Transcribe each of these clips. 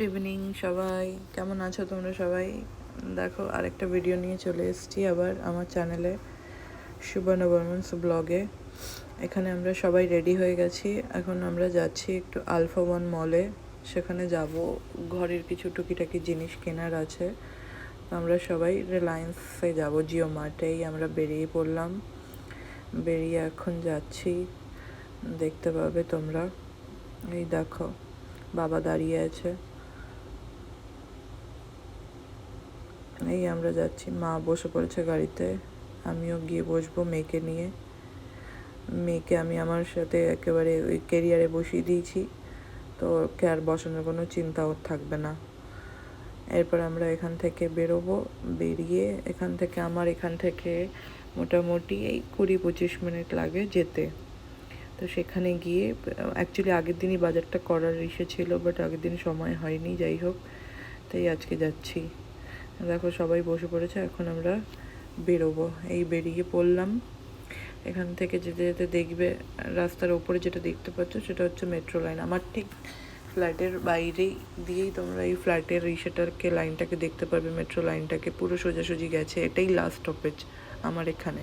Good evening সবাই। কেমন আছো তোমরা সবাই? দেখো, আরেকটা ভিডিও নিয়ে চলে এসেছি আবার আমার চ্যানেলে সুবর্ণ বর্মন্স ব্লগে এখানে আমরা সবাই রেডি হয়ে গেছি। এখন আমরা যাচ্ছি একটু আলফা ওয়ান মলে সেখানে যাব। ঘরের কিছু টুকিটাকি জিনিস কেনার আছে। আমরা সবাই রিলায়েন্সে যাব। জিও মার্টেই আমরা বেরিয়ে পড়লাম। বেরিয়ে এখন যাচ্ছি। দেখতে পাবে তোমরা। এই দেখো, বাবা দাঁড়িয়ে আছে। এই আমরা যাচ্ছি। মা বসে পড়েছে গাড়িতে। আমিও গিয়ে বসবো মেয়েকে নিয়ে। মেয়েকে আমি আমার সাথে একেবারে ওই কেরিয়ারে বসিয়ে দিয়েছি। তো ওকে আর বসানোর কোনো চিন্তা ওর থাকবে না। এরপর আমরা এখান থেকে বেরোবো। বেরিয়ে এখান থেকে আমার এখান থেকে মোটামুটি এই কুড়ি পঁচিশ মিনিট লাগে যেতে। তো সেখানে গিয়ে অ্যাকচুয়ালি আগের দিনই বাজারটা করার ইসে ছিল বাট আগের দিন সময় হয়নি, যাই হোক। তাই আজকে যাচ্ছি। দেখো সবাই বসে পড়েছে, এখন আমরা বেরোবো। এই বেরিয়ে পড়লাম। এখান থেকে যেতে যেতে দেখবে, রাস্তার ওপরে যেটা দেখতে পাচ্ছ সেটা হচ্ছে মেট্রো লাইন আমার ঠিক ফ্ল্যাটের বাইরে দিয়েই তোমরা এই ফ্ল্যাটের রিসেটারকে লাইনটাকে দেখতে পারবে। মেট্রো লাইনটাকে পুরো সোজাসুজি গেছে। এটাই লাস্ট স্টপেজ আমার এখানে।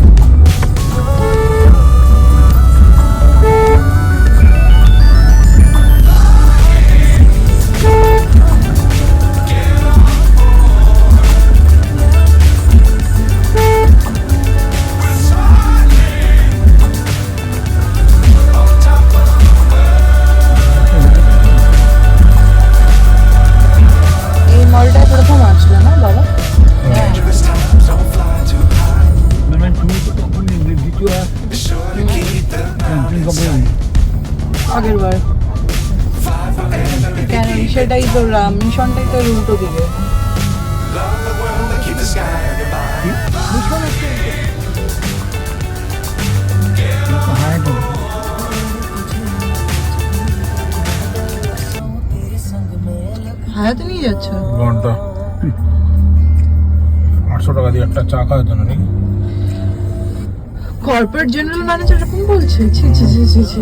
সেটাই তো মিশনটাই তো উল্টো দিকে। হায়াতে নিয়ে যাচ্ছ? ঘণ্টা। আটশো টাকা দিয়ে একটা চা খাওয়ার জন্য নাকি? কর্পোরেট জেনারেল ম্যানেজার এরকম বলছে? ছি ছি ছি ছি ছি।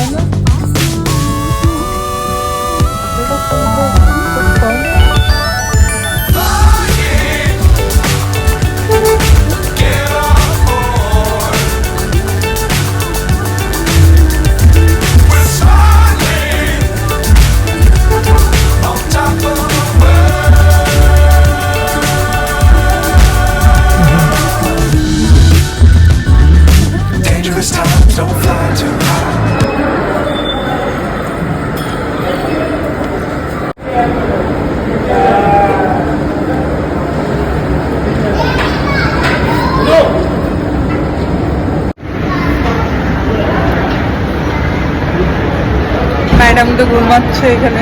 ঘুমাচ্ছে এখানে।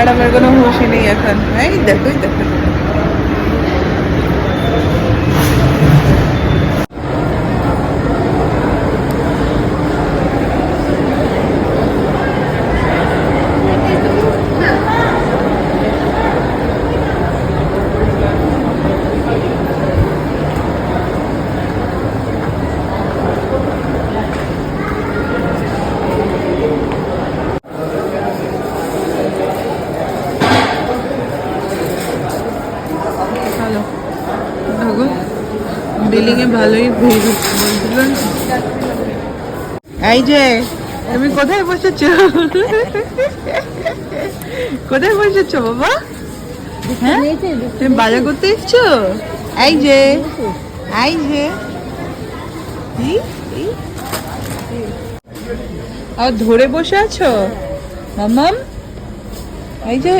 আর আমার কোনো হুশি নেই এখন। এই দেখোই দেখো। এ ভালোই ভিড় হচ্ছে বুঝলেন এই যে তুমি কোথায় বসেছো? কোথায় বসেছো বাবা? হ্যাঁ? তুমি বাজার করতে এসছো? এই যে এই যে। আর ধরে বসে আছো? মামাম? এই যে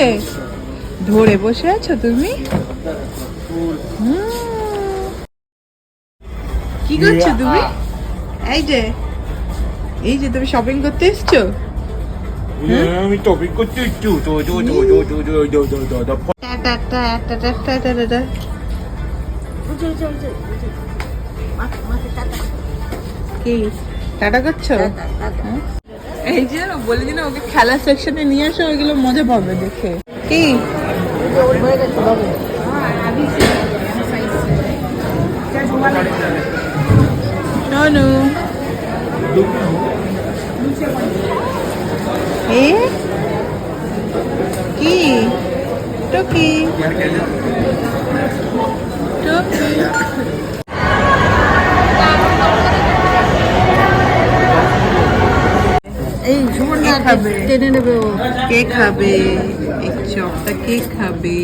ধরে বসে আছো তুমি? হুম। কি করছ তুমি? এই যে এই যে তুমি শপিং করতে এসছো? আমি টপিক করতে ইচ্ছু তো তো তো তো তো তো তো তো তো তো টা টা টা টা টা টা টা টা টা। কি? টাটা করছ? হ্যাঁ? এই যে বলে দিন ওকে খেলা সেকশনে নিয়ে আসো ওইগুলো মজা পাবে দেখে। কি? শোনু এ কি টকি টকি এই কে খাবে? টেনে নেবে। ও কে খাবে। এই চপটা কে খাবে।